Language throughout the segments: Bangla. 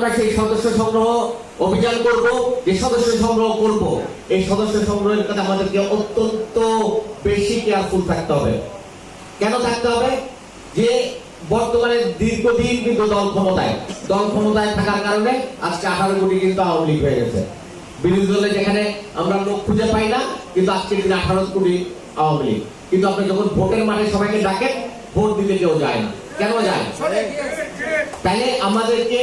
আমরা সেই সদস্য সংগ্রহ অভিযান করব, যে সদস্য সংগ্রহ করব, এই সদস্য সংগ্রহের কাছে আমাদেরকে অত্যন্ত বেশি কেয়ারফুল থাকতে হবে। কেন থাকতে হবে? যে বর্তমানে দীর্ঘদিন কিন্তু দল ক্ষমতায়। দল ক্ষমতায় থাকার কারণে আজকে আঠারো কোটি কিন্তু আওয়ামী লীগ হয়ে গেছে। বিরোধী দলে যেখানে আমরা লোক খুঁজে পাই না, কিন্তু আজকে দিনে আঠারো কোটি আওয়ামী লীগ। কিন্তু আপনি যখন ভোটের মাঠে সবাইকে ডাকেন ভোট দিতে কেউ যায় না। কেন যায়? তাহলে আমাদেরকে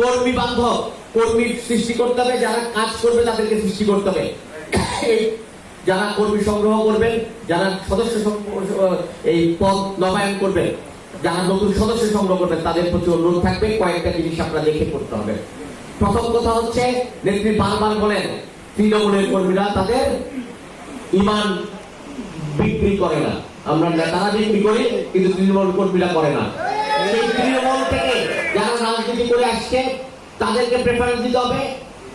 কর্মী বান্ধব, কর্মী সৃষ্টি করতে হবে, যারা কাজ করবে তাদেরকে সৃষ্টি করতে হবে। যারা কর্মী সংগ্রহ করবেন, যারা সদস্য এই পদ নবায়ন করবেন, যারা নতুন সদস্য সংগ্রহ করবেন, তাদের প্রতি অনুরোধ থাকবে, কয়েকটা জিনিস আপনারা দেখে করতে হবে। প্রথম কথা হচ্ছে, নেত্রী বারবার বলেন, তৃণমূলের কর্মীরা তাদের ইমান বিক্রি করে না। আমরা নেতারা বিক্রি করি, কিন্তু তৃণমূল কর্মীরা করে না। সেই তৃণমূল থেকে যারা রাজনীতি করে আসছে, তাদেরকে প্রেফারেন্স দিতে হবে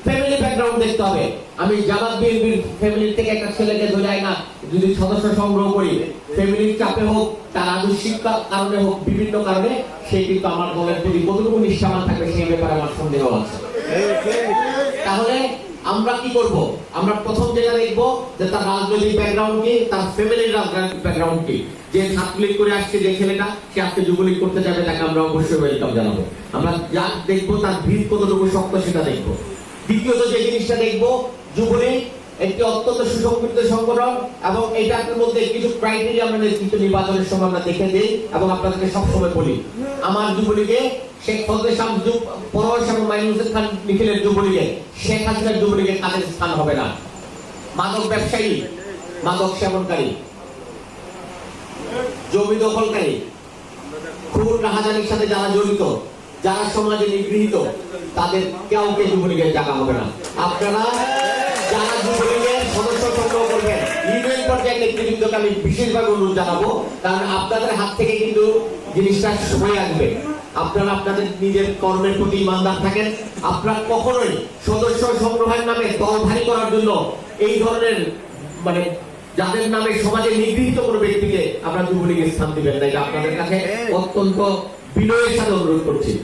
ফ্যামিলি ব্যাকগ্রাউন্ড দেখতে হবে। আমি জামাত বিএনপির ফ্যামিলির থেকে একটা ছেলেকে ধরে না, যদি সদস্য সংগ্রহ করি ফ্যামিলির চাপে হোক, তার আদর্শিক কারণে হোক, বিভিন্ন কারণে, সে কিন্তু আমার দলের প্রতি কতটুকু নিষ্ঠাবান থাকবে, সেই ব্যাপারে আমার সন্দেহ আছে। আমরা কি করব? আমরা প্রথম যেটা দেখব যে তার রাজনৈতিক ব্যাকগ্রাউন্ড কি, তার ফ্যামিলির রাজনৈতিক ব্যাকগ্রাউন্ড কি। যে ছাত্রলীগ করে আসছে যে ছেলেটা, সে আজকে যুবলীগ করতে যাবে, তাকে আমরা অবশ্যই ওয়েলকাম জানাব। আমরা যা দেখব তার ভিত কতটুকু শক্ত সেটা দেখব। দ্বিতীয়ত যে জিনিসটা দেখব, যুবলীগ একটি অত্যন্ত সুসংগঠিত সংগঠন এবং এটার মধ্যে কিছু ক্রাইটেরিয়া আমরা নির্বাচনের সময় আমরা দেখে দিই এবং আপনাদেরকে সবসময় বলি। আমার যুবলীগে শেখ ফজলে খান নিখিলের যুবলীগে শেখ হাসিনার যুবলীগে তাদের স্থান হবে না। মাদক ব্যবসায়ী, মাদক সেবনকারী, জমি দখলকারী রাহাজানির সাথে যারা জড়িত, যারা সমাজে নিগৃহীত, তাদের কাউকে যুবলীগের জায়গা হবে না। আপনারা কখনোই সদস্য নামে করার জন্য এই ধরনের মানে যাদের নামে সমাজে নিগৃহীত কোনো ব্যক্তিকে আপনারা যুবলীগের স্থান দিবেন না। এটা আপনাদের কাছে অত্যন্ত বিনয়ের সাথে অনুরোধ করছি।